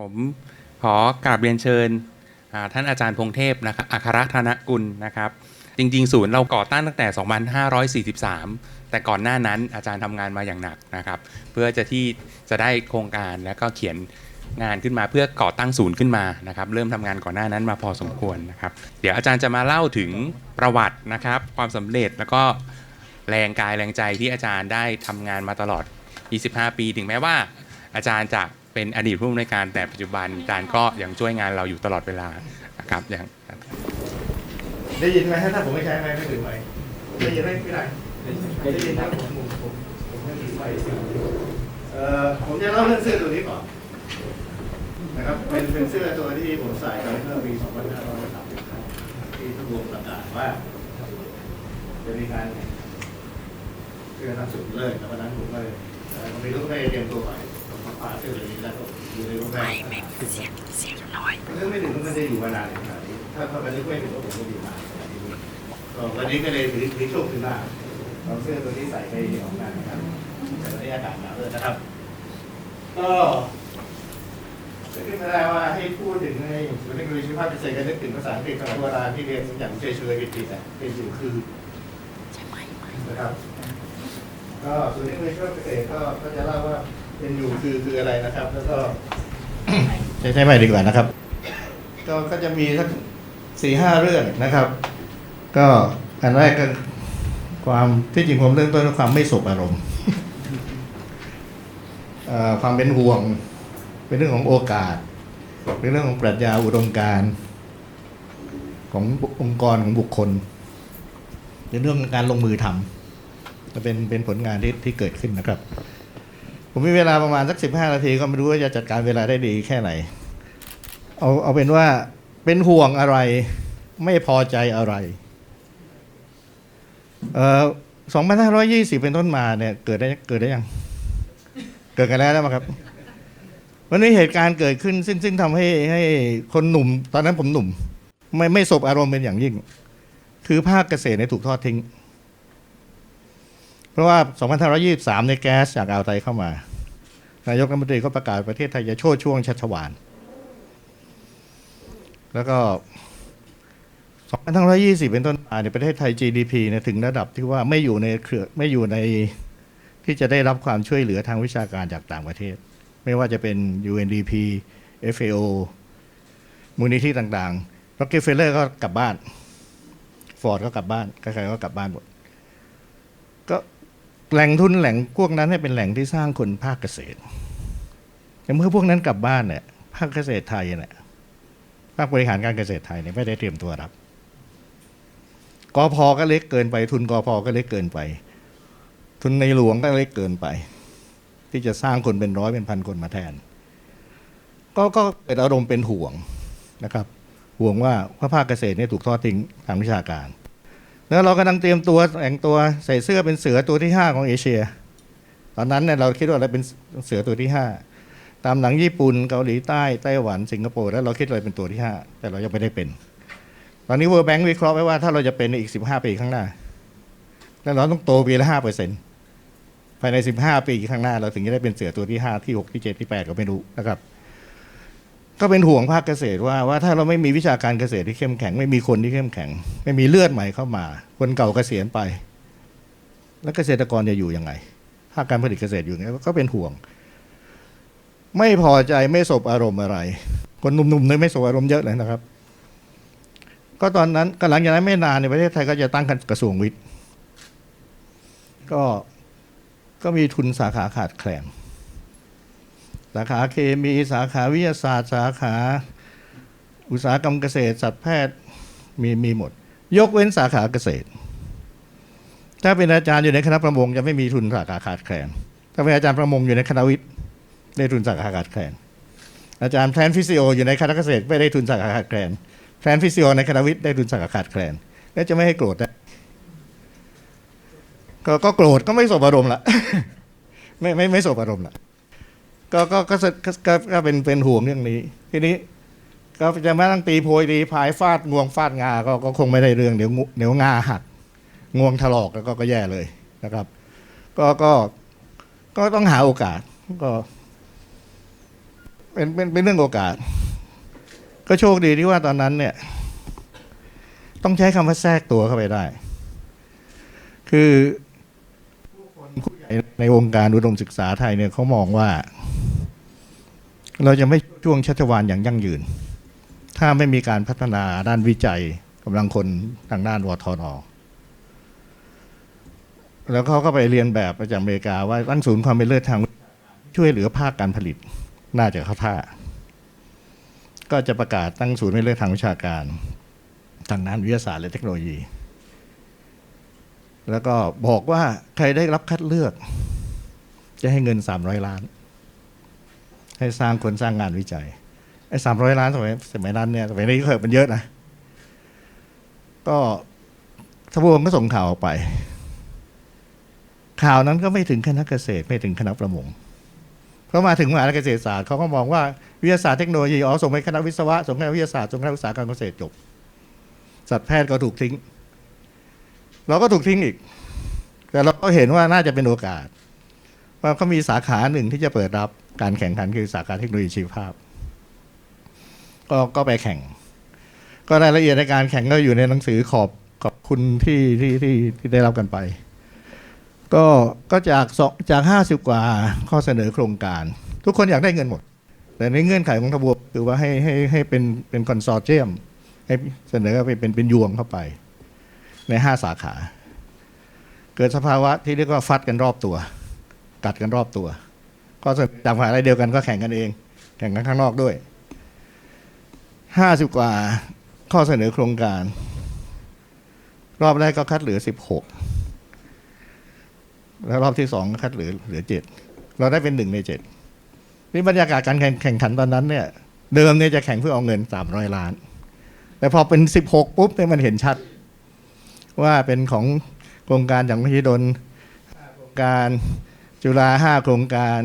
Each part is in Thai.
ผมขอกราบเรียนเชิญท่านอาจารย์พงเทพนะครับอัครธนกุลนะครับ จริง ๆ ศูนย์เราก่อตั้งตั้งแต่ 2543 แต่ก่อนหน้านั้นอาจารย์ทำงานมาอย่างหนักนะครับ เพื่อจะที่จะได้โครงการแล้วก็เขียนงานขึ้นมาเพื่อก่อตั้งศูนย์ขึ้นมานะครับ เริ่มทำงานก่อนหน้านั้นมาพอสมควรนะครับ เดี๋ยวอาจารย์จะมาเล่าถึงประวัตินะครับ ความสำเร็จแล้วก็แรงกายแรงใจที่อาจารย์ได้ทำงานมาตลอด 25 ปี ถึงแม้ว่า อาจารย์จะ เป็นอดีตผู้อำนวยการแต่ปัจจุบันอาจารย์ก็ยังช่วยงานเราอยู่ตลอดเวลานะครับอย่างได้ยินไหมถ้าผมไม่ใช้ไมค์ไม่ถึงไหมได้ยินไหมพี่นายได้ยินครับผมผมผมผมไม่มีไฟเอ่อผมจะเล่าเรื่องเสื้อตัวนี้ก่อนนะครับเป็นเป็นเสื้อตัวที่ผมใส่ไปเมื่อปี2530ที่ทุกวงประกาศว่าจะมีการเสื้อนักสุดเลิศแล้ววันนั้นผมก็เลยผมมีลูกแม่เตรียมตัวไป ผมมาพาเสื้อตัวนี้แล้วก็อยู่ในลูกแม่เสียงเสียงน้อยเรื่องไม่ถึงมันจะอยู่มานานขนาดนี้ถ้าถ้ามันนึกไม่ถึงว่าผมก็อยู่นานขนาดนี้ก็วันนี้ก็เลยถือถือโชคถือลาภเอาเสื้อตัวนี้ใส่ไปออกงานนะครับแต่วันนี้อากาศหนาวเลยนะครับ ก็จะขึ้นมาได้ว่าให้พูดถึงในวันนี้คุยชีวภาพพิเศษกันนึกถึงภาษาอังกฤษสมัยโบราณที่เรียนอย่างเชยเชยกิติอะเป็นอยู่คือนะครับ ก็ส่วนที่คุยชีวภาพพิเศษก็ก็จะเล่าว่า เป็นอยู่คือคืออะไรนะครับ แล้วก็ใช้ใช้ไม่ดีกว่านะครับ ก็ก็จะมีสักสี่ห้าเรื่องนะครับ ก็อันแรกก็ความที่จริงผมเริ่มต้นด้วยความไม่สบอารมณ์เอ่อความเป็นห่วง เป็นเรื่องของโอกาส เป็นเรื่องของปรัชญาอุดมการณ์ขององค์กรของบุคคล เป็นเรื่องของการลงมือทำจะเป็นเป็นผลงานที่ที่เกิดขึ้นนะครับ ผมมีเวลาประมาณสักสิบห้านาทีก็ไม่รู้ว่าจะจัดการเวลาได้ดีแค่ไหน เอาเอาเป็นว่าเป็นห่วงอะไร ไม่พอใจอะไรเอ่อ2520เป็นต้นมาเนี่ยเกิดได้เกิดได้ยัง เกิดกันแล้วนะครับ วันนี้เหตุการณ์เกิดขึ้นซึ่งซึ่งทำให้ให้คนหนุ่ม ตอนนั้นผมหนุ่ม ไม่ไม่สบอารมณ์เป็นอย่างยิ่ง คือภาคเกษตรเนี่ยถูกทอดทิ้ง เพราะว่า 2523 ในแก๊สจากอ่าวไทยเข้ามา นายกรัฐมนตรีก็ประกาศประเทศไทยจะโชดช่วงชัชวาลแล้วก็ 2520 เป็นต้นมาในประเทศไทย GDP เนี่ยถึงระดับที่ว่าไม่อยู่ในเครือไม่อยู่ในที่จะได้รับความช่วยเหลือทางวิชาการจากต่างประเทศ ไม่ว่าจะเป็น UNDP FAO มูลนิธิต่างๆ Rockefeller ก็กลับบ้าน Ford ก็กลับบ้าน ใครๆก็กลับบ้านหมด ก็ แหล่งทุนแหล่งพวกนั้นเนี่ยเป็นแหล่งที่สร้างคนภาคเกษตรแต่เมื่อพวกนั้นกลับบ้านเนี่ยภาคเกษตรไทยเนี่ยภาคบริหารการเกษตรไทยเนี่ยไม่ได้เตรียมตัวรับกอพอก็เล็กเกินไป ทุนกอพอก็เล็กเกินไป ทุนในหลวงก็เล็กเกินไป ที่จะสร้างคนเป็นร้อยเป็นพันคนมาแทน ก็ก็เกิดอารมณ์เป็นห่วงนะครับ ห่วงว่าว่าภาคเกษตรเนี่ยถูกทอดทิ้งทางวิชาการ แล้วเรากำลังเตรียมตัวแต่งตัวใส่เสื้อเป็นเสือตัวที่ห้าของเอเชีย ตอนนั้นเนี่ยเราคิดว่าเราเป็นเสือตัวที่ห้าตามหนังญี่ปุ่นเกาหลีใต้ไต้หวันสิงคโปร์แล้วเราคิดเราเป็นตัวที่ห้าแต่เรายังไม่ได้เป็น ตอนนี้ World Bank วิเคราะห์ไว้ว่าถ้าเราจะเป็นในอีก 15 ปีข้างหน้า แล้วเราต้องโตปีละ5เปอร์เซ็นต์ภายใน 15 ปีข้างหน้า เราถึงจะได้เป็นเสือตัวที่ 5 ที่ 6 ที่ 7 ที่ 8 ก็ไม่รู้นะครับ ก็เป็นห่วงภาคเกษตรว่าว่าถ้าเราไม่มีวิชาการเกษตรที่เข้มแข็ง ไม่มีคนที่เข้มแข็ง ไม่มีเลือดใหม่เข้ามา คนเก่าเกษียณไป แล้วเกษตรกรจะอยู่ยังไงภาคการผลิตเกษตรอยู่ยังไงก็เป็นห่วง ไม่พอใจไม่สบอารมณ์อะไร คนหนุ่มๆเนี่ยไม่สบอารมณ์เยอะเลยนะครับ ก็ตอนนั้นก็หลังจากนั้นไม่นานในประเทศไทยก็จะตั้งกระทรวงวิทย์ ก็ก็มีทุนสาขาขาดแคลน สาขาเคมีสาขาวิทยาศาสตร์ สาขาอุตสาหกรรมเกษตร สัตวแพทย์มีมีหมด ยกเว้นสาขาเกษตร ถ้าเป็นอาจารย์อยู่ในคณะประมงจะไม่มีทุนสาขาขาดแคลนถ้าเป็นอาจารย์ประมงอยู่ในคณะวิทย์ได้ทุนสาขาขาดแคลนอาจารย์แพลนฟิสิโออยู่ในคณะเกษตรไม่ได้ทุนสาขาขาดแคลนแพลนฟิสิโอในคณะวิทย์ได้ทุนสาขาขาดแคลนแล้วจะไม่ให้โกรธได้ก็ก็โกรธก็ไม่สบอารมณ์ละไม่ไม่ไม่สบอารมณ์ละ ก็ก็ก็ก็ก็เป็นเป็นห่วงเรื่องนี้ ทีนี้ ก็จะมาตั้งตีโพยตีพายฟาดงวงฟาดงาก็ก็คงไม่ได้เรื่องเดี๋ยวเดี๋ยวงาหักงวงถลอกแล้วก็ก็แย่เลยนะครับ ก็ก็ก็ต้องหาโอกาสก็ เป็นเป็นเป็นเรื่องโอกาส ก็โชคดีที่ว่าตอนนั้น เนี่ย ต้องใช้คำว่าแทรกตัวเข้าไปได้ คือผู้คนผู้ใหญ่ในวงการอุดมศึกษาไทยเนี่ยเขามองว่า เราจะไม่ช่วงชัชวาลอย่างยั่งยืน ถ้าไม่มีการพัฒนาด้านวิจัยกำลังคนทางด้านวทนแล้วเขาก็ไปเรียนแบบมาจากอเมริกาว่าตั้งศูนย์ความเป็นเลิศทางช่วยเหลือภาคการผลิตน่าจะเข้าท่า ก็จะประกาศตั้งศูนย์เป็นเลิศทางวิชาการทางด้านวิทยาศาสตร์และเทคโนโลยี แล้วก็บอกว่าใครได้รับคัดเลือก จะให้เงิน 300 ล้าน ให้สร้างคนสร้างงานวิจัยไอ้สามร้อยล้านสมัยสมัยนั้นเนี่ยสมัยนี้ก็เกิดมันเยอะนะ ก็ทบวงก็ส่งข่าวออกไป ข่าวนั้นก็ไม่ถึงคณะเกษตรไม่ถึงคณะประมงเพราะมาถึงมหาวิทยาลัยเกษตรศาสตร์เขาก็มองว่าวิทยาศาสตร์เทคโนโลยีอ๋อส่งไปคณะวิศวะส่งคณะวิทยาศาสตร์ส่งคณะอุตสาหกรรมเกษตรจบสัตวแพทย์ก็ถูกทิ้ง เราก็ถูกทิ้งอีก แต่เราก็เห็นว่าน่าจะเป็นโอกาส ว่าเขามีสาขาหนึ่งที่จะเปิดรับ การแข่งขันคือสาขาเทคโนโลยีชีวภาพ ก็ก็ไปแข่ง ก็รายละเอียดในการแข่งก็อยู่ในหนังสือขอบขอบคุณที่ที่ที่ที่ได้รับกันไป ก็ก็จากสองจากห้าสิบกว่าข้อเสนอโครงการ ทุกคนอยากได้เงินหมด แต่ในเงื่อนไขของทบวคือว่าให้ให้ให้เป็นเป็นคอนซอร์เจียม ให้เสนอไปเป็นเป็นยวงเข้าไป ในห้าสาขา เกิดสภาวะที่เรียกว่าฟัดกันรอบตัว กัดกันรอบตัว ก็จากมหาลัยเดียวกันก็แข่งกันเอง แข่งกันข้างนอกด้วยห้าสิบกว่าข้อเสนอโครงการ รอบแรกก็คัดเหลือสิบหกแล้วรอบที่สองคัดเหลือเหลือเจ็ดเราได้เป็นหนึ่งในเจ็ดนี่บรรยากาศการแข่งแข่งขันตอนนั้นเนี่ย เดิมเนี่ยจะแข่งเพื่อเอาเงินสามร้อยล้าน แต่พอเป็นสิบหกปุ๊บเนี่ยมันเห็นชัด ว่าเป็นของโครงการอย่างมหิดลโครงการจุฬาห้าโครงการ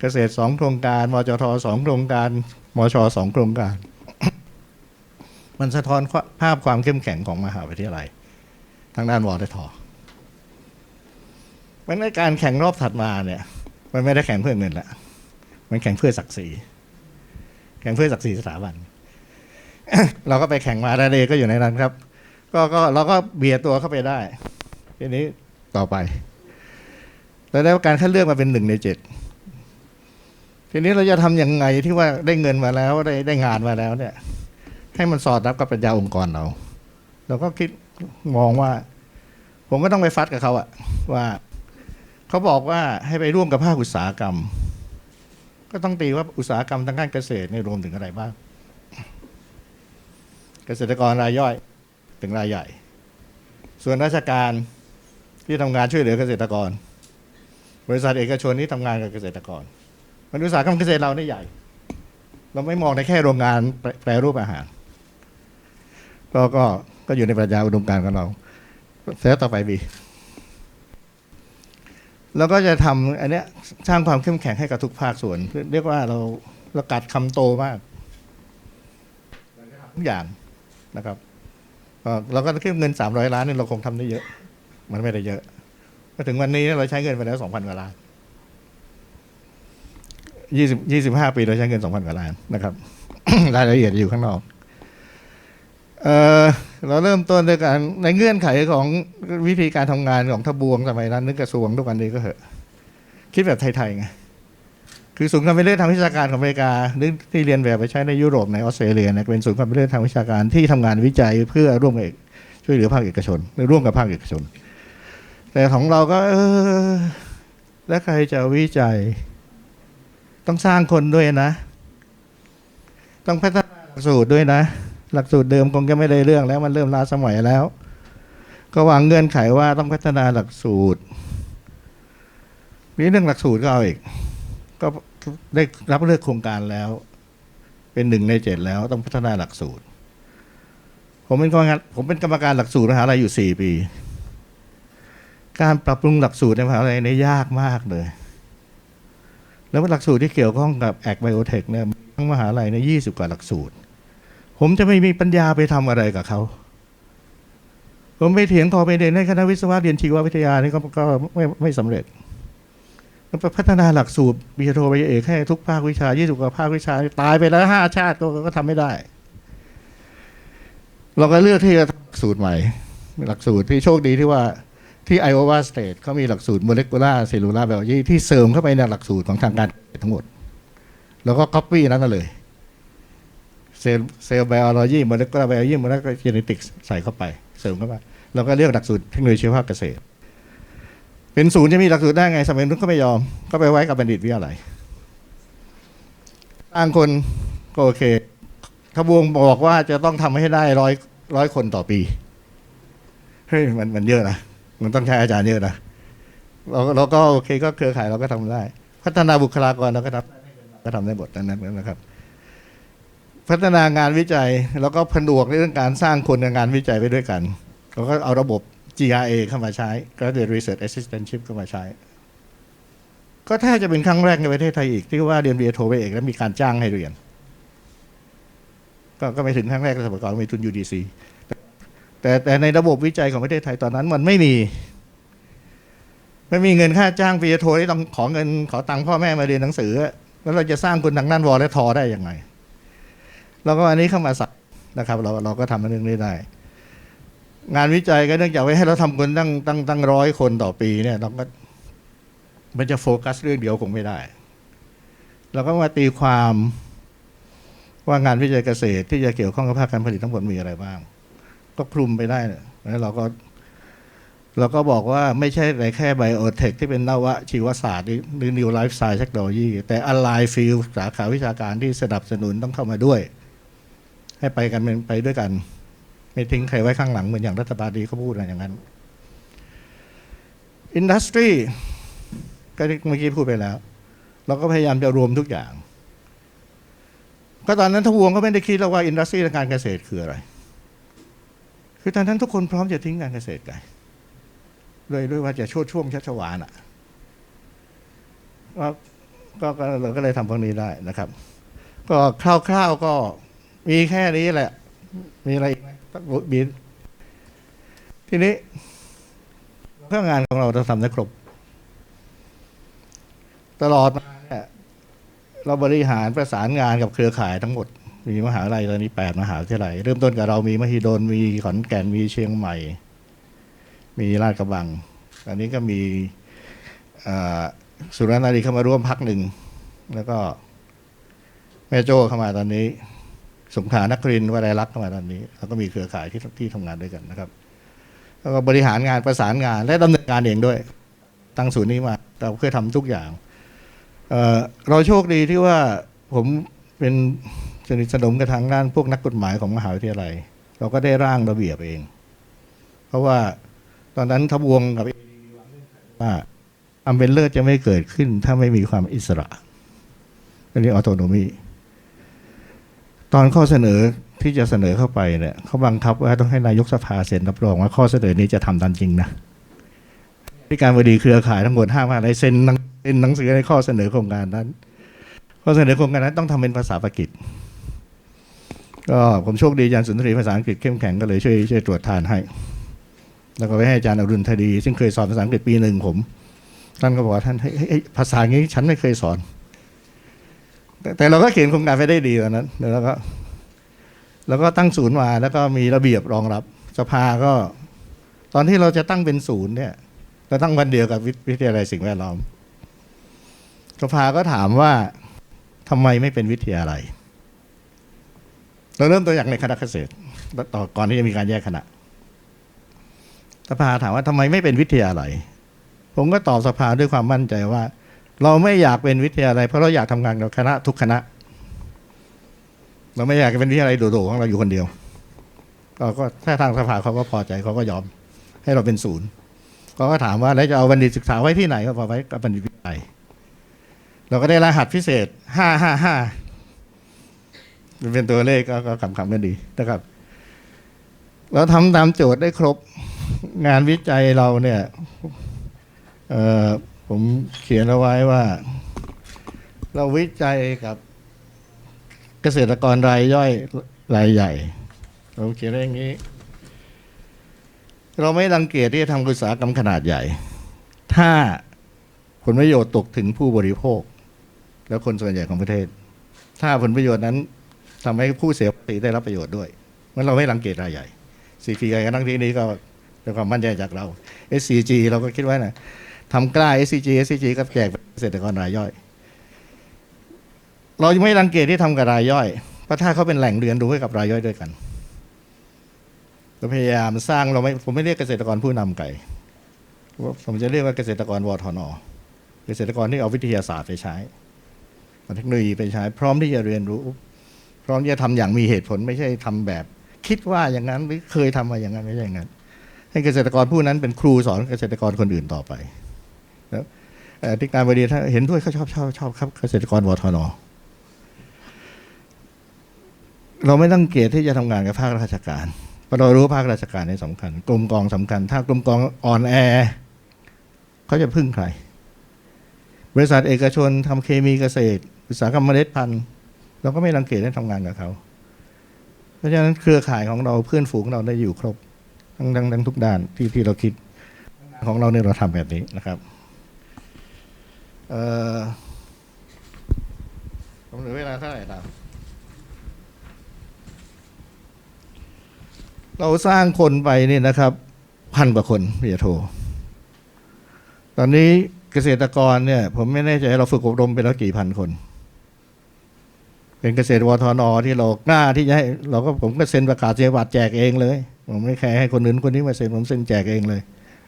เกษตรสองโครงการมจทสองโครงการมชสองโครงการ มันสะท้อนภาพความเข้มแข็งของมหาวิทยาลัย ทางด้านวอททมันในการแข่งรอบถัดมาเนี่ย มันไม่ได้แข่งเพื่อเงินละมันแข่งเพื่อศักดิ์ศรีแข่งเพื่อศักดิ์ศรีสถาบันเราก็ไปแข่งมาดาเดก็อยู่ในนั้นครับ ก็ก็เราก็เบียดตัวเข้าไปได้ทีนี้ต่อไปเราได้การคัดเลือกมาเป็นหนึ่งในเจ็ด ทีนี้เราจะทำยังไงที่ว่าได้เงินมาแล้วได้ได้งานมาแล้วเนี่ย ให้มันสอดรับกับปรัญญาองค์กรเรา เราก็คิดมองว่า ผมก็ต้องไปฟัดกับเขาอะว่าเขาบอกว่าให้ไปร่วมกับภาคอุตสาหกรรม ก็ต้องตีว่าอุตสาหกรรมทางการเกษตรเนี่ยรวมถึงอะไรบ้าง เกษตรกรรายย่อยถึงรายใหญ่ ส่วนราชการที่ทำงานช่วยเหลือเกษตรกร บริษัทเอกชนที่ทำงานกับเกษตรกร มันอุตสาหกรรมเกษตรเราเนี่ยใหญ่ เราไม่มองในแค่โรงงานแปรรูปอาหารก็ก็ก็อยู่ในปรัชญาอุดมการณ์ของเราเสร็จต่อไปบีเราก็จะทำอันเนี้ยสร้างความเข้มแข็งให้กับทุกภาคส่วน เรียกว่าเราเรากัดคำโตมากทุกอย่างนะครับเราก็คิดเงินสามร้อยล้านนี่เราคงทำได้เยอะ มันไม่ได้เยอะมาถึงวันนี้เราใช้เงินไปแล้วสองพันกว่าล้าน ยี่สิบยี่สิบห้าปีเราใช้เงินสองพันกว่าล้านนะครับ รายละเอียดอยู่ข้างนอกเออเราเริ่มต้นด้วยการในเงื่อนไขของวิธีการทำงานของทบวงสมัยนั้นนึกกระทรวงทุกวันนี้ก็เหอะ คิดแบบไทยๆไงคือศูนย์ความเป็นเลิศทางวิชาการของอเมริกาหรือที่เรียนแบบไปใช้ในยุโรปในออสเตรเลียเนี่ยเป็นศูนย์ความเป็นเลิศทางวิชาการที่ทำงานวิจัยเพื่อร่วมกับช่วยเหลือภาคเอกชนร่วมกับภาคเอกชน แต่ของเราก็ เออ แล้วใครจะวิจัย ต้องสร้างคนด้วยนะ ต้องพัฒนาหลักสูตรด้วยนะ หลักสูตรเดิมคงจะไม่ได้เรื่องแล้วมันเริ่มล้าสมัยแล้ว ก็วางเงื่อนไขว่าต้องพัฒนาหลักสูตรนี่เรื่องหลักสูตรก็เอาอีก ก็ได้รับเลือกโครงการแล้ว เป็นหนึ่งในเจ็ดแล้วต้องพัฒนาหลักสูตร ผมเป็นกรรมการผมเป็นกรรมการหลักสูตรมหาลัยอยู่สี่ปี การปรับปรุงหลักสูตรในมหาลัยนี่ยากมากเลย แล้วหลักสูตรที่เกี่ยวข้องกับแอคไบโอเทคเนี่ยทั้งมหาลัยเนี่ยยี่สิบกว่าหลักสูตร ผมจะไม่มีปัญญาไปทำอะไรกับเขาผมไปเถียงพอไปเรียนในคณะวิศวะเรียนชีววิทยานี่ก็ก็ไม่ไม่สำเร็จพัฒนาหลักสูตรปริโทปริญญาเอกให้ทุกภาควิชายี่สิบกว่าภาควิชา ตายไปแล้วห้าชาติก็ก็ทำไม่ได้ เราก็เลือกที่จะหลักสูตรใหม่ หลักสูตรที่โชคดีที่ว่า ที่ไอโอวาสเตทเขามีหลักสูตรโมเลกุลาร์เซลลูลาร์ไบโอโลจีที่เสริมเข้าไปในหลักสูตรของทางการทั้งหมด แล้วก็ก๊อปปี้นั้นเลยเซลเซลไบโอโลจีโมเลกุลาร์ไบโอโลจีโมเลกุลาร์เจเนติกใส่เข้าไป เสริมเข้าไปแล้วก็เรียกหลักสูตรเทคโนโลยีชีวภาพเกษตร เป็นศูนย์จะมีหลักสูตรได้ไง สมัยนู้นก็ไม่ยอม ก็ไปไว้กับบัณฑิตวิทยาลัยบางคนก็โอเคขบวงบอกว่าจะต้องทำให้ได้ร้อยร้อยคนต่อปี เฮ้ยมันมันเยอะนะ มันต้องใช้อาจารย์เยอะนะเราเราก็โอเคก็เครือข่ายเราก็ทำได้ พัฒนาบุคลากรเราก็ทำก็ทำได้หมดนั้นนะครับ พัฒนางานวิจัยแล้วก็ผนวกในเรื่องการสร้างคนกับงานวิจัยไปด้วยกันเราก็เอาระบบ GRA เข้ามาใช้ Graduate Research Assistantship เข้ามาใช้ ก็แทบจะเป็นครั้งแรกในประเทศไทยอีก ที่ว่าเรียนปริญญาโทไปเอกแล้วมีการจ้างให้เรียนก็ก็ไม่ถึงครั้งแรกสมัยก่อนมีทุน UDC แต่แต่ในระบบวิจัยของประเทศไทยตอนนั้นมันไม่มี ไม่มีเงินค่าจ้างปริญญาโทที่ต้องขอเงินขอตังค์พ่อแม่มาเรียนหนังสือ แล้วเราจะสร้างคนทางด้านวอและทอได้ยังไงเราก็อันนี้เข้ามาสักนะครับ เราเราก็ทำเรื่องนี้ได้ งานวิจัยก็เนื่องจากว่าให้เราทำคนตั้งตั้งตั้งร้อยคนต่อปีเนี่ยเราก็มันจะโฟกัสเรื่องเดียวคงไม่ได้เราก็มาตีความว่างานวิจัยเกษตรที่จะเกี่ยวข้องกับภาคการผลิตทั้งหมดมีอะไรบ้าง ก็คลุมไปได้เนี่ยแล้วเราก็ เราก็บอกว่าไม่ใช่แต่แค่ไบโอเทคที่เป็นนวะชีวศาสตร์หรือนิวไลฟ์สไตล์เทคโนโลยีแต่อ l ไลฟิลสาขาวิชาการที่สนับสนุนต้องเข้ามาด้วย ให้ไปกันเป็นไปด้วยกัน ไม่ทิ้งใครไว้ข้างหลังเหมือนอย่างรัฐบาลดีเขาพูดอะไรอย่างนั้นอินดัสทรีก็เมื่อกี้พูดไปแล้ว เราก็พยายามจะรวมทุกอย่างก็ตอนนั้นทวงก็ไม่ได้คิดแล้วว่าอินดัสทรีและการเกษตรคืออะไร คือตอนนั้นทุกคนพร้อมจะทิ้งการเกษตรกันด้วยด้วยว่าจะโชดช่วงชัชวานอะก็ก็เราก็เลยทำพวกนี้ได้นะครับ ก็คร่าวๆก็มีแค่นี้แหละ มีอะไรอีกไหมต้องมีทีนี้เรื่องงานของเราเราทำได้ครบ ตลอดมาเนี่ยเราบริหารประสานงานกับเครือข่ายทั้งหมด มีมหาลัยตอนนี้แปดมหาวิทยาลัย เริ่มต้นกับเรามีมหิดลมีขอนแก่นมีเชียงใหม่ มีราชกระบัง ตอนนี้ก็มีสุรนารีเข้ามาร่วมพักหนึ่ง แล้วก็แม่โจ้เข้ามาตอนนี้ สงขานครินทร์วลัยลักษ์เข้ามาตอนนี้แล้วก็มีเครือข่ายที่ที่ทำงานด้วยกันนะครับ แล้วก็บริหารงานประสานงานและดำเนินการเองด้วย ตั้งศูนย์นี้มาเราเพื่อทำทุกอย่างเเราโชคดีที่ว่าผมเป็น สนิทสนมกับทางด้านพวกนักกฎหมายของมหาวิทยาลัย เราก็ได้ร่างระเบียบเอง เพราะว่าตอนนั้นทบวงกับว่าอำเป็นเลิศจะไม่เกิดขึ้นถ้าไม่มีความอิสระเรียกออโตโนมีตอนข้อเสนอที่จะเสนอเข้าไปเนี่ยเขาบังคับว่าต้องให้นายกสภาเซ็นรับรองว่าข้อเสนอนี้จะทำตามจริงนะที่การบดีเครือข่ายทั้งหมดห้ามอะไรเซ็นเซ็นหนังสือในข้อเสนอโครงการนั้น ข้อเสนอโครงการนั้นต้องทำเป็นภาษาปากีส ก็ผมโชคดีอาจารย์สุนทรีภาษาอังกฤษเข้มแข็งก็เลยช่วยช่วยตรวจทานให้ แล้วก็ไปให้อาจารย์อรุณธดี ซึ่งเคยสอนภาษาอังกฤษปีหนึ่งผม ท่านก็บอกว่าท่านเฮ้ยภาษาอย่างนี้ฉันไม่เคยสอน แต่แต่เราก็เขียนโครงการไปได้ดีกว่านั้นแล้วก็แล้วก็ตั้งศูนย์มาแล้วก็มีระเบียบรองรับ สภาก็ ตอนที่เราจะตั้งเป็นศูนย์เนี่ยเราตั้งวันเดียวกับวิวิทยาลัยสิ่งแวดล้อม สภาก็ถามว่าทำไมไม่เป็นวิทยาลัย เราเริ่มตัวอย่างในคณะเกษตรต่อก่อนที่จะมีการแยกคณะสภาถามว่าทำไมไม่เป็นวิทยาลัย ผมก็ตอบสภาด้วยความมั่นใจว่า เราไม่อยากเป็นวิทยาลัยเพราะเราอยากทำงานกับคณะทุกคณะ เราไม่อยากเป็นวิทยาลัยโดดๆของเราอยู่คนเดียวก็ก็ถ้าทางสภาเขาก็พอใจเขาก็ยอม ให้เราเป็นศูนย์เขาก็ถามว่าแล้วจะเอาบัณฑิตศึกษาไว้ที่ไหนก็บอกไว้กับบัณฑิตวิทยาลัยเราก็ได้รหัสพิเศษห้าห้าห้า เป็นตัวเลขก็ก็คำๆกันดีนะครับ เราทำตามโจทย์ได้ครบงานวิจัยเราเนี่ยผมเขียนเอาไว้ว่า เราวิจัยกับเกษตรกรรายย่อยรายใหญ่ เราเขียนอย่างนี้ เราไม่รังเกียจที่จะทำอุตสาหกรรมขนาดใหญ่ ถ้าผลประโยชน์ตกถึงผู้บริโภค แล้วคนส่วนใหญ่ของประเทศ ถ้าผลประโยชน์นั้น ทำให้ผู้เสียภาษีได้รับประโยชน์ด้วยมันเราไม่รังเกียจรายใหญ่ CPI กันทั้งที่นี้ก็เป็นความมั่นใจจากเรา SCG เราก็คิดว่านะทำกล้า SCG SCG ก็แจกเกษตรกรรายย่อย เราไม่รังเกียจที่ทำกับรายย่อยเพราะถ้าเขาเป็นแหล่งเรียนรู้ให้กับรายย่อยด้วยกันเราพยายามสร้างเราไม่ผมไม่เรียกเกษตรกรผู้นำไก่ผมจะเรียกว่าเกษตรกรวทนเกษตรกรที่เอาวิทยาศาสตร์ไปใช้เอาเทคโนโลยีไปใช้ พร้อมที่จะเรียนรู้ พร้อมจะทำอย่างมีเหตุผลไม่ใช่ทำแบบ คิดว่าอย่างนั้นหรือเคยทำมาอย่างนั้นไม่ใช่อย่างนั้น ให้เกษตรกรผู้นั้นเป็นครูสอนเกษตรกรคนอื่นต่อไปแล้วที่การบดีถ้าเห็นด้วยเขาชอบชอบชอบครับเกษตรกรวทนเราไม่ต้องเกียรที่จะทำงานกับภาคราชการเพราะเรารู้ภาคราชการนี่สำคัญ กรมกองสำคัญ ถ้ากรมกองอ่อนแอเขาจะพึ่งใคร บริษัทเอกชนทำเคมีเกษตร อุตสาหกรรมเมล็ดพันธุ์ เราก็ไม่รังเกียจได้ทำงานกับเขา เพราะฉะนั้นเครือข่ายของเราเพื่อนฝูงเราได้อยู่ครบทั้งทั้งทั้งทุกด้านที่ที่เราคิด ของเราเนี่ยเราทำแบบนี้นะครับเอ่อผมเหลือเวลาเท่าไหร่ครับเราสร้างคนไปเนี่ยนะครับ พันกว่าคนเรียโท ตอนนี้เกษตรกรเนี่ย ผมไม่แน่ใจเราฝึกอบรมไปแล้วกี่พันคน เป็นเกษตรวทนอที่เรากล้าที่จะให้เราก็ผมก็เซ็นประกาศนียบัตรแจกเองเลย ผมไม่แคร์ให้คนอื่นคนนี้มาเซ็นผมเซ็นแจกเองเลย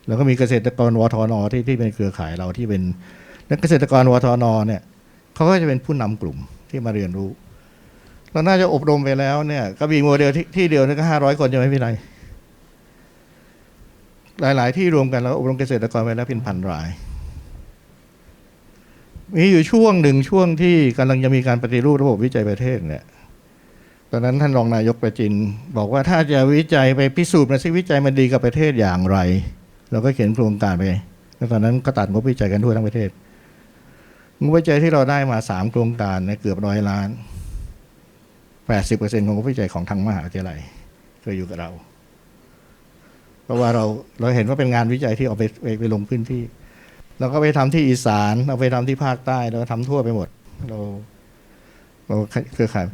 แล้วก็มีเกษตรกรวทนอที่ที่เป็นเครือข่ายเราที่เป็นและเกษตรกรวทนอเนี่ยเขาก็จะเป็นผู้นำกลุ่มที่มาเรียนรู้เราน่าจะอบรมไปแล้วเนี่ยก็มีโมเดลที่ที่เดียวนี่ก็ห้าร้อยคนจะไม่เป็นไรหลาย ๆ ที่รวมกันแล้วอบรมเกษตรกรไปแล้วเป็นพันราย มีอยู่ช่วงหนึ่งช่วงที่กำลังจะมีการปฏิรูประบบวิจัยประเทศเนี่ย ตอนนั้นท่านรองนายกประจิน บอกว่าถ้าจะวิจัยไปพิสูจน์มาสิวิจัยมันดีกับประเทศอย่างไร เราก็เขียนโครงการไป แล้วตอนนั้นก็ตัดงบวิจัยกันทั่วทั้งประเทศงบวิจัยที่เราได้มาสามโครงการเนี่ยเกือบร้อยล้านแปดสิบเปอร์เซ็นของงบวิจัยของทางมหาวิทยาลัยเคยอยู่กับเรา เพราะว่าเราเราเห็นว่าเป็นงานวิจัยที่เอาไปไปไปลงพื้นที่ เราก็ไปทำที่อีสานเราไปทำที่ภาคใต้เราทำทั่วไปหมด เราเราเครือข่าย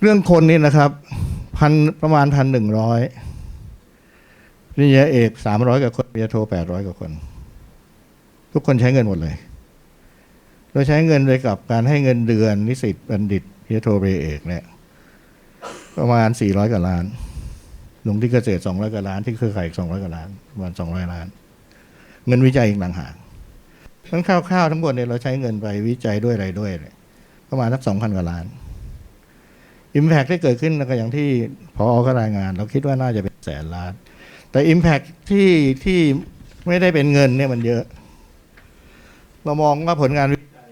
เรื่องคนนี่นะครับพันประมาณพันหนึ่งร้อยปริญญาเอกสามร้อยกว่าคนปริญญาโทแปดร้อยกว่าคน ทุกคนใช้เงินหมดเลย เราใช้เงินไปกับการให้เงินเดือนนิสิตบัณฑิตปริญญาโทปริญญาเอกเนี่ยประมาณสี่ร้อยกว่าล้านลงที่เกษตรสองร้อยกว่าล้านที่เครือข่ายสองร้อยกว่าล้านประมาณสองร้อยล้าน เงินวิจัยอีกต่างหาก ทั้งคร่าวๆทั้งหมดเนี่ยเราใช้เงินไปวิจัยด้วยอะไรด้วยเนี่ยประมาณสักสองพันกว่าล้านอิมแพกที่เกิดขึ้นก็อย่างที่พอก็รายงาน เราคิดว่าน่าจะเป็นแสนล้าน แต่อิมแพกที่ที่ไม่ได้เป็นเงินเนี่ยมันเยอะ เรามองว่าผลงานวิจัย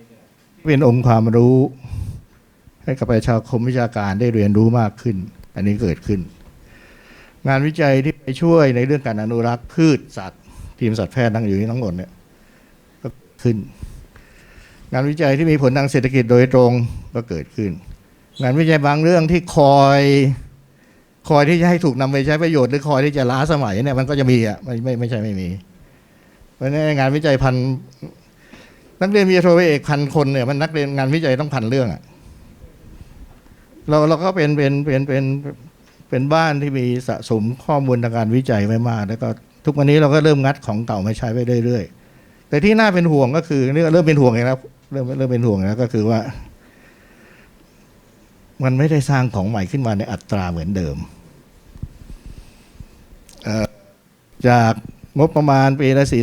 เป็นองค์ความรู้ ให้กับประชาคมวิชาการได้เรียนรู้มากขึ้น อันนี้เกิดขึ้น งานวิจัยที่ไปช่วยในเรื่องการอนุรักษ์พืชสัตว์ ทีมสัตวแพทย์นั่งอยู่นี่ทั้งหมดเนี่ย ขึ้น งานวิจัยที่มีผลทางเศรษฐกิจโดยตรงก็เกิดขึ้น งานวิจัยบางเรื่องที่คอยคอยที่จะให้ถูกนำไปใช้ประโยชน์หรือคอยที่จะล้าสมัยเนี่ยมันก็จะมีอะไม่ไม่ไม่ใช่ไม่มี เพราะฉะนั้นงานวิจัยพันนักเรียนมีโทเอกพันคนเนี่ยมันนักเรียนงานวิจัยต้องพันเรื่องอะเราเราก็เป็นเป็นเป็นเป็นเป็นบ้านที่มีสะสมข้อมูลทางการวิจัยไว้มาก แล้วก็ทุกวันนี้เราก็เริ่มงัดของเก่ามาใช้ไปเรื่อยๆ แต่ที่น่าเป็นห่วงก็คือเริ่มเป็นห่วงแล้วเริ่มเริ่มเป็นห่วงแล้วก็คือว่า มันไม่ได้สร้างของใหม่ขึ้นมาในอัตราเหมือนเดิมจากงบประมาณปีละสี่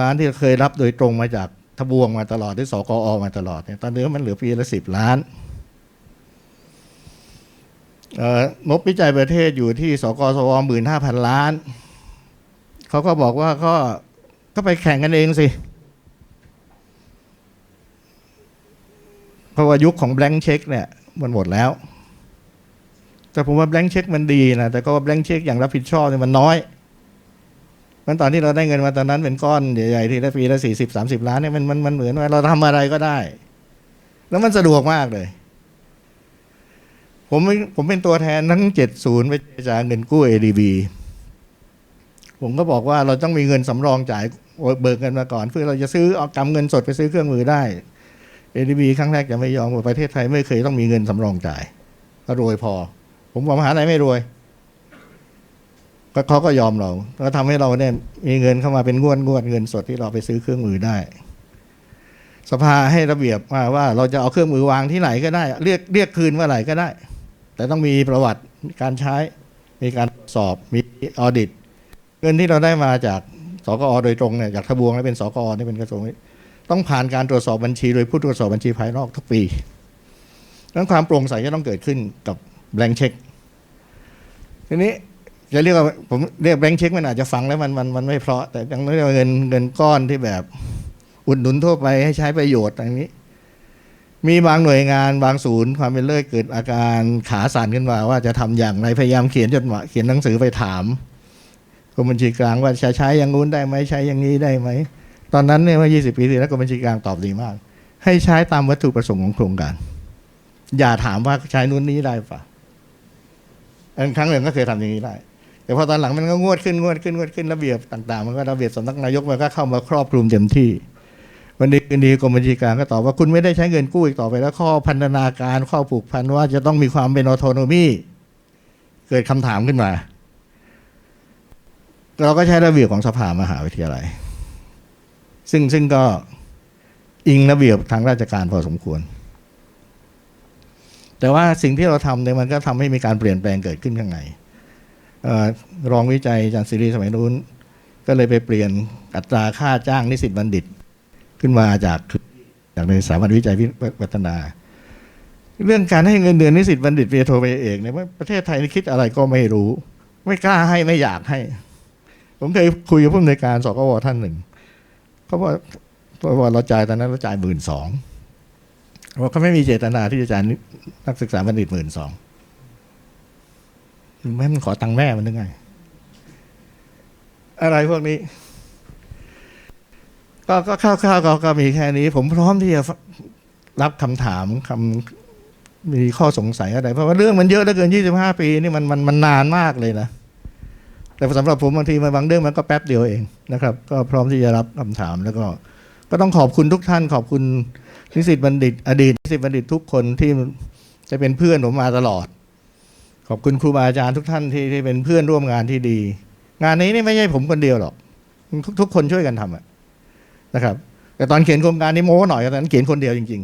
ล้านที่เคยรับโดยตรงมาจากทบวงมาตลอดที่สกอมาตลอดเนี่ยตอนนี้มันเหลือปีละสิบล้านงบวิจัยประเทศอยู่ที่สกสวหมื่นห้าพันล้าน เขาก็บอกว่าก็ ก็ไปแข่งกันเองสิเพราะว่ายุคของ blank check เนี่ยมันหมดแล้ว แต่ผมว่า blank check มันดีนะแต่ก็ว่า blank check อย่างรับผิดชอบเนี่ยมันน้อยมันตอนที่เราได้เงินมาตอนนั้นเป็นก้อนใหญ่ๆที่ได้ปีละสี่สิบสามสิบล้านเนี่ยมันมันมันเหมือนว่าเราทำอะไรก็ได้ แล้วมันสะดวกมากเลย ผมผมเป็นตัวแทนทั้งเจ็ดศูนย์ไปจรจาเงินกู้ ADB ผมก็บอกว่าเราต้องมีเงินสำรองจ่ายเบิกเงินมาก่อน เพื่อเราจะซื้อเอากำเงินสดไปซื้อเครื่องมือได้ ADB ครั้งแรกจะไม่ยอมประเทศไทยไม่เคยต้องมีเงินสำรองจ่ายก็รวยพอ ผมบอกมหาลัยไม่รวยก็เขาก็ยอมเราก็ทำให้เราเนี่ยมีเงินเข้ามาเป็นงวดงวดเงินสดที่เราไปซื้อเครื่องมือได้ สภาให้ระเบียบมาว่าเราจะเอาเครื่องมือวางที่ไหนก็ได้ เรียกเรียกคืนเมื่อไหร่ก็ได้ แต่ต้องมีประวัติการใช้ มีการสอบมีออดิต เงินที่เราได้มาจากสกอโดยตรงเนี่ยจากทบวงและเป็นสกอนี่เป็นกระทรวงต้องผ่านการตรวจสอบบัญชีโดยผู้ตรวจสอบบัญชีภายนอกทุกปีดังนั้นความโปร่งใสจะต้องเกิดขึ้นกับแบงค์เช็คทีนี้จะเรียกว่าผมเรียกแบงค์เช็คมันอาจจะฟังแล้วมันมันมันไม่เพราะ แต่ยังเรียกว่าเงินเงินก้อนที่แบบอุดหนุนทั่วไปให้ใช้ประโยชน์อย่างนี้ มีบางหน่วยงานบางศูนย์ ความเป็นเลิศเกิดอาการขาสั่นขึ้นมาว่าจะทำอย่างไรพยายามเขียนจดหมายเขียนหนังสือไปถาม กรมบัญชีกลางว่าจะใช้อย่างงู้นได้ไหมใช้อย่างนี้ได้ไหม ตอนนั้นเนี่ยเมื่อ 20 ปีที่แล้วกรมบัญชีกลางตอบดีมาก ให้ใช้ตามวัตถุประสงค์ของโครงการ อย่าถามว่าใช้นู้นนี้ได้ปะอันครั้งหนึ่งก็เคยทำอย่างนี้ได้ แต่พอตอนหลังมันก็งวดขึ้นงวดขึ้นงวดขึ้นระเบียบต่างๆ มันก็ระเบียบสำนักนายกมันก็เข้ามาครอบคลุมเต็มที่ วันดีคืนดีกรมบัญชีกลางก็ตอบว่าคุณไม่ได้ใช้เงินกู้อีกต่อไปแล้วข้อพันธนาการข้อผูกพันว่าจะต้องมีความเป็นออโตโนมีเกิดคำถามขึ้นมา เราก็ใช้ระเบียบของสภามหาวิทยาลัย ซึ่งซึ่งก็อิงระเบียบทางราชการพอสมควร แต่ว่าสิ่งที่เราทำเนี่ยมันก็ทำให้มีการเปลี่ยนแปลงเกิดขึ้นข้างในออรองวิจัยอาจารย์ศริสมัยนู้น ก็เลยไปเปลี่ยนอัตราค่าจ้างนิสิตบัณฑิต ขึ้นมาจากจากในสถาบันวิจัยพัฒนา เรื่องการให้เงินเดือนนิสิตบัณฑิตปริญญาโทปริญญาเอกเนี่ยว่าประเทศไทยนี่คิดอะไรก็ไม่รู้ ไม่กล้าให้ไม่อยากให้ ผมเคยคุยกับผู้อำนวยการสกวท่านหนึ่งเขาบอกว่าเราจ่ายตอนนั้นเราจ่ายหมื่นสองว่าเขาไม่มีเจตนาที่จะจ่ายนักศึกษาบัณฑิตหมื่นสองแม่มันขอตังค์แม่มันนึกไง อะไรพวกนี้ ก็ก็คร่าวๆก็ก็มีแค่นี้ ผมพร้อมที่จะรับคำถามคำมีข้อสงสัยอะไร เพราะว่าเรื่องมันเยอะเหลือเกิน25ปี นี่มันมันมันนานมากเลยนะ แต่สำหรับผมบางทีมันบางเรื่องมันก็แป๊บเดียวเองนะครับ ก็พร้อมที่จะรับคำถามแล้วก็ ก็ต้องขอบคุณทุกท่านขอบคุณนิสิตบัณฑิต อดีตนิสิตบัณฑิตทุกคนที่จะเป็นเพื่อนผมมาตลอด ขอบคุณครูบาอาจารย์ทุกท่านที่ที่เป็นเพื่อนร่วมงานที่ดี งานนี้นี่ไม่ใช่ผมคนเดียวหรอก ทุกทุกคนช่วยกันทำอะนะครับ แต่ตอนเขียนโครงการนี้โม้หน่อยตอนนั้นเขียนคนเดียวจริง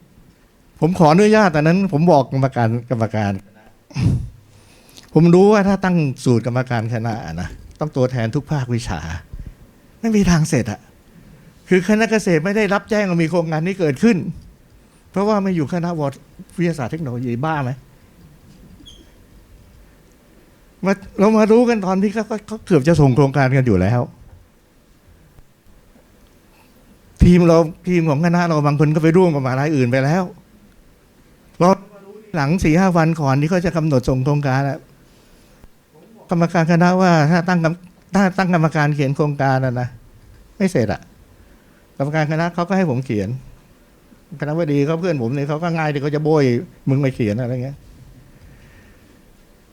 ๆ ผมขออนุญาตตอนนั้น ผมบอกกรรมการกรรมการ ผมรู้ว่าถ้าตั้งสูตรกรรมการคณะนะต้องตัวแทนทุกภาควิชา ไม่มีทางเสร็จอะคือคณะเกษตรไม่ได้รับแจ้งว่ามีโครงการนี้เกิดขึ้น เพราะว่าไม่อยู่คณะวิทยาศาสตร์เทคโนโลยีบ้าไหมมาเรามารู้กันตอนที่เขาเขาเกือบจะส่งโครงการกันอยู่แล้ว ทีมเราทีมของคณะเราบางคนก็ไปร่วมกับมหาลัยอื่นไปแล้วเราหลังสี่ห้าวันก่อนที่เขาจะกำหนดส่งโครงการแล้ว กรรมการคณะว่าถ้าตั้งกรรมถ้าตั้งกรรมการเขียนโครงการนะนะไม่เสร็จอะกรรมการคณะเขาก็ให้ผมเขียน คณะบดีเขาเพื่อนผมเนี่ยเขาก็ง่ายที่เขาจะโบยมึงไม่เขียนอะไรเงี้ย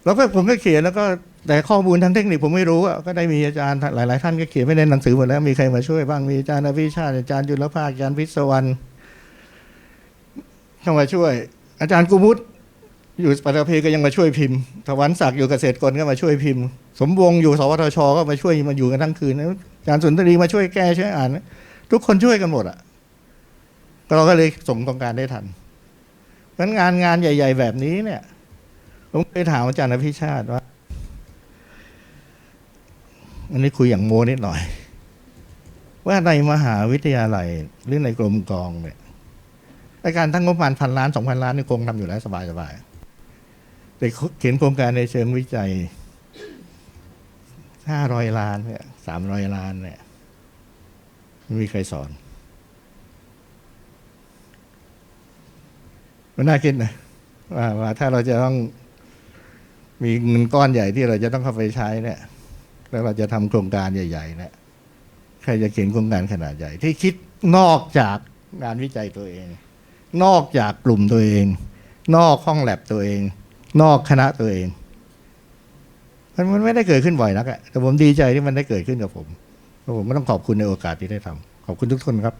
แล้วก็ผมก็เขียนแล้วก็แต่ข้อมูลทางเทคนิคผมไม่รู้อะก็ได้มีอาจารย์หลายๆท่านก็เขียนไม่ในหนังสือหมดแล้วมีใครมาช่วยบ้างมีอาจารย์อภิชาติอาจารย์จุลภาคอาจารย์พิศวรรณเข้ามาช่วย อาจารย์กุมุต อยู่ปัตตภีก็ยังมาช่วยพิมพ์ถวันศักดิ์อยู่เกษตรกลก็มาช่วยพิมพ์ สมวงอยู่สวทช ก็มาช่วยมาอยู่กันทั้งคืนอาจารย์สุนทรีมาช่วยแก้ช่วยอ่าน ทุกคนช่วยกันหมดอะเราก็เลยส่งโครงการได้ทันเพราะงั้นงานงานใหญ่ ๆ แบบนี้เนี่ย ผมเคยถามอาจารย์อภิชาติว่า อันนี้คุยอย่างโมนิดหน่อย ว่าในมหาวิทยาลัยหรือในกรมกองเนี่ย การทั้งงบประมาณพันล้านสองพันล้านนี่คงทำอยู่แล้วสบายสบายๆ แต่เขียนโครงการในเชิงวิจัยห้าร้อยล้านเนี่ยสามร้อยล้านเนี่ยไม่มีใครสอน มันน่าคิดนะว่าว่าถ้าเราจะต้องมีเงินก้อนใหญ่ที่เราจะต้องเข้าไปใช้เนี่ย แล้วเราจะทำโครงการใหญ่ๆเนี่ยใครจะเขียนโครงการขนาดใหญ่ ที่คิดนอกจากงานวิจัยตัวเอง นอกจากกลุ่มตัวเอง นอกห้องแลบตัวเอง นอกคณะตัวเอง มันมันไม่ได้เกิดขึ้นบ่อยนักอะแต่ผมดีใจที่มันได้เกิดขึ้นกับผมผมก็ต้องขอบคุณในโอกาสที่ได้ทำขอบคุณทุกคนครับ